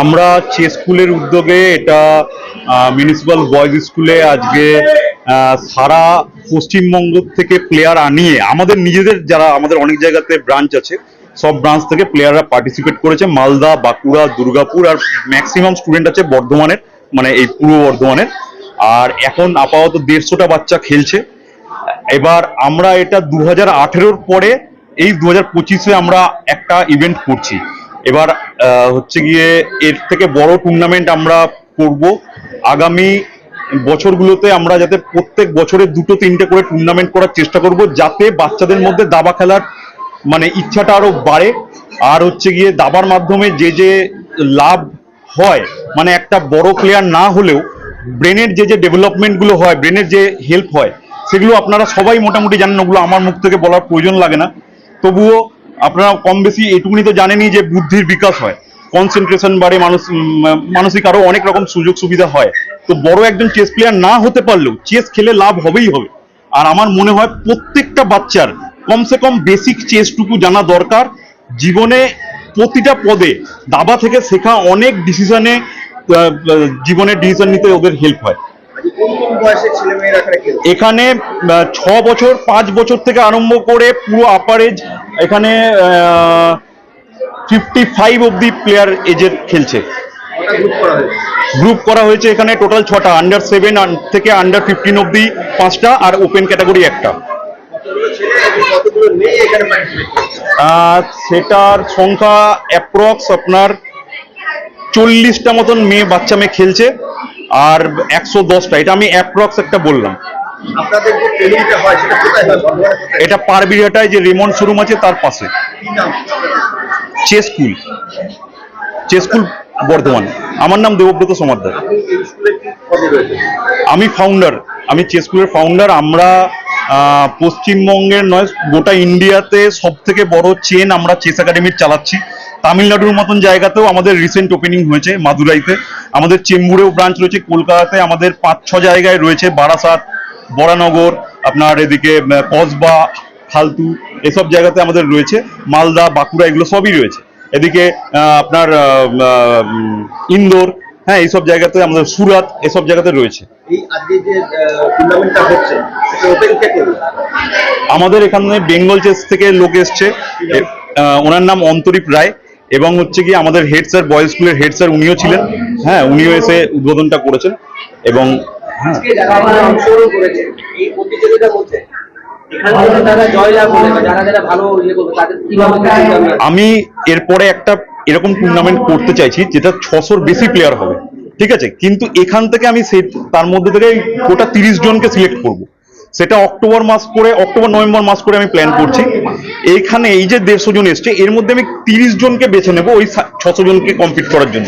আমরা চেস স্কুলের উদ্যোগে এটা মিউনিসিপ্যাল বয়েজ স্কুলে আজকে সারা পশ্চিমবঙ্গ থেকে প্লেয়ার আনিয়ে, আমাদের নিজেদের যারা, আমাদের অনেক জায়গাতে ব্রাঞ্চ আছে, সব ব্রাঞ্চ থেকে প্লেয়াররা পার্টিসিপেট করেছে। মালদা, বাঁকুড়া, দুর্গাপুর আর ম্যাক্সিমাম স্টুডেন্ট আছে বর্ধমানের মানে এই পূর্ব বর্ধমানের। আর এখন আপাতত দেড়শোটা বাচ্চা খেলছে। এবার আমরা এটা দু হাজার পরে, এই দু হাজার পঁচিশে আমরা একটা ইভেন্ট করছি। এবার হচ্ছে গিয়ে এর থেকে বড় টুর্নামেন্ট আমরা করব। আগামী বছরগুলোতে আমরা যাতে প্রত্যেক বছরে দুটো, তিনটে করে টুর্নামেন্ট করার চেষ্টা করব, যাতে বাচ্চাদের মধ্যে দাবা খেলার মানে ইচ্ছাটা আরও বাড়ে। আর হচ্ছে গিয়ে দাবার মাধ্যমে যে যে লাভ হয় মানে একটা বড় প্লেয়ার না হলেও, ব্রেনের যে যে ডেভেলপমেন্টগুলো হয়, ব্রেনের যে হেল্প হয়, সেগুলো আপনারা সবাই মোটামুটি জানেন, ওগুলো আমার মুখ থেকে বলার প্রয়োজন লাগে না। তবুও আপনারা কম বেশি এটুকুনি তো জানেনই যে বুদ্ধির বিকাশ হয়। কনসেন্ট্রেশন বাড়ে, মানুষ মানসিক আরও অনেক রকম সুযোগ সুবিধা হয়। তো বড় একজন চেস প্লেয়ার না হতে পারলেও চেস খেলে লাভ হবেই হবে। আর আমার মনে হয় প্রত্যেকটা বাচ্চার কমসে কম বেসিক চেসটুকু জানা দরকার। জীবনে প্রতিটা পদে দাবা থেকে শেখা অনেক ডিসিশনে জীবনের ডিসিশন নিতে ওদের হেল্প হয়। এখানে ছ বছর পাঁচ বছর থেকে আরম্ভ করে পুরো আপার এজ এখানে ফিফটি ফাইভ অব্দি প্লেয়ার এজের খেলছে। গ্রুপ করা হয়েছে? এখানে টোটাল ছটা আন্ডার সেভেন থেকে আন্ডার ফিফটিন অব্দি পাঁচটা আর ওপেন ক্যাটাগরি একটা। সেটার সংখ্যা অ্যাপ্রক্স আপনার চল্লিশটা মতন মেয়ে বাচ্চা মেয়ে খেলছে। আর একশো দশটা এটা আমি অ্যাপ্রক্স একটা বললাম। এটা পারবিরহাটায় যে রেমন শোরুম আছে তার পাশে। Chess school chess school chess school. Chess school Bardhaman. আমার নাম দেবব্রত সমাদ্দার রয়েছে আমি ফাউন্ডার আমি চেস স্কুলের ফাউন্ডার আমরা পশ্চিমবঙ্গের নয়, গোটা ইন্ডিয়াতে সব থেকে বড় চেন আমরা চেস একাডেমির চালাচ্ছি। তামিলনাড়ুর মতন জায়গাতেও আমাদের রিসেন্ট ওপেনিং হয়েছে মাদুরাইতে। আমাদের চেম্বুরেও ব্রাঞ্চ রয়েছে, কলকাতাতে আমাদের পাঁচ, ছ জায়গায় রয়েছে, বারাসাত, বরানগর, আপনার এদিকে কসবা, ফালতু, এসব জায়গাতে আমাদের রয়েছে। মালদা, বাঁকুড়া এগুলো সবই রয়েছে। এদিকে আপনার ইন্দোর হ্যাঁ এইসব জায়গাতে আমাদের সুরাত এসব জায়গাতে রয়েছে। আমাদের এখানে বেঙ্গল চেস থেকে লোক এসছে। ওনার নাম অন্তরীপ রায় এবং হচ্ছে কি আমাদের হেড স্যার বয়েজ স্কুলের হেড স্যার উনিও ছিলেন। হ্যাঁ উনিও এসে উদ্বোধনটা করেছেন এবং হ্যাঁ। আমি এরপরে একটা এরকম টুর্নামেন্ট করতে চাইছি যেটা ছশোর বেশি প্লেয়ার হবে ঠিক আছে? কিন্তু এখান থেকে আমি সে তার মধ্যে থেকে গোটা তিরিশ জনকে সিলেক্ট করব। সেটা অক্টোবর মাস করে অক্টোবর নভেম্বর মাস করে আমি প্ল্যান করছি। এইখানে এই যে দেড়শো জন এসছে এর মধ্যে আমি তিরিশ জনকে বেছে নেব ওই ছশো জনকে কমপ্লিট করার জন্য।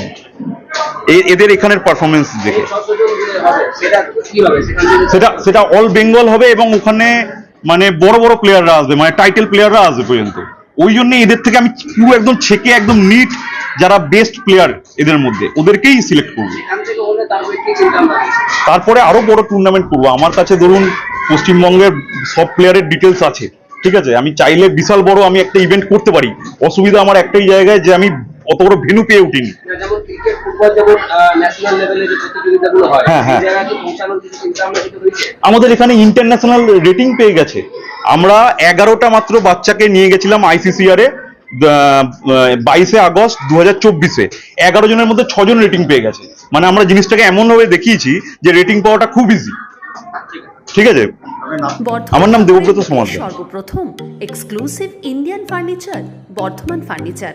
এ- এদের এখানের পারফরমেন্স দেখে। সেটা সেটা অল বেঙ্গল হবে এবং ওখানে মানে বড় বড় প্লেয়াররা আসবে মানে টাইটেল প্লেয়াররা আসবে পর্যন্ত। ওই জন্য এদের থেকে আমি পুরো একদম ছেকে একদম নিট যারা বেস্ট প্লেয়ার এদের মধ্যে ওদেরকেই সিলেক্ট করব। তারপরে আরও বড় টুর্নামেন্ট করব। আমার কাছে ধরুন পশ্চিমবঙ্গের সব প্লেয়ারের ডিটেলস আছে ঠিক আছে? আমি চাইলে বিশাল বড় আমি একটা ইভেন্ট করতে পারি। অসুবিধা আমার একটাই জায়গায় যে আমি অত বড় ভেনু পেয়ে উঠিনি। ফুটবল যেমন ন্যাশনাল লেভেলে যে প্রতিযোগিতাগুলো হয় হ্যাঁ। সেই জায়গায় পৌঁছানোর কিছু চিন্তা ভাবনা কিছু রয়েছে? আমাদের এখানে ইন্টারন্যাশনাল রেটিং পেয়ে গেছে। আমরা এগারোটা মাত্র বাচ্চাকে নিয়ে গেছিলাম আইসিসিআর এ বাইশে আগস্ট দু হাজার চব্বিশে। এগারো জনের মধ্যে ছজন রেটিং পেয়ে গেছে। মানে আমরা জিনিসটাকে এমন ভাবে দেখিয়েছি যে রেটিং পাওয়াটা খুব ইজি ঠিক আছে? আমার নাম দেবব্রত সমাদ্দার। সর্বপ্রথম exclusive Indian furniture Bardhaman furniture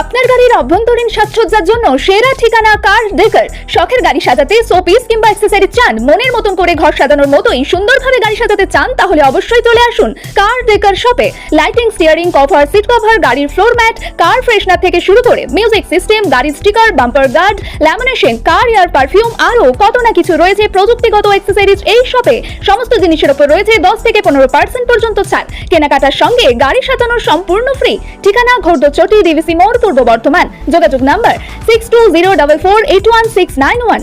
আপনার গাড়ির অভ্যন্তরীণ সাজসজ্জার জন্য সেরা ঠিকানা কার ডেকার শখের গাড়ি সাজাতে শোপিস কিংবা অ্যাক্সেসরি চান? মনের মতন করে ঘর সাজানোর মতোই সুন্দরভাবে গাড়ি সাজাতে চান, তাহলে অবশ্যই চলে আসুন কার ডেকার শপে। Lighting steering cover seat cover গাড়ির ফ্লোর ম্যাট কার ফ্রেশনার থেকে শুরু করে মিউজিক সিস্টেম গাড়ির sticker bumper guard lamination car air perfume আরও কত না কিছু রয়েছে প্রযুক্তিগত অ্যাক্সেসরিজ এই শপে। সমস্ত জিনিসের উপর রয়েছে দশ থেকে পনেরো পার্সেন্ট পর্যন্ত ছাড়। কেনাকাটার সঙ্গে গাড়ি সাজানো সম্পূর্ণ ফ্রি ঠিকানা ঘোরদচটি, ডিভিসি মোড় পূর্ব বর্ধমান। যোগাযোগ number six two zero double four eight one six nine one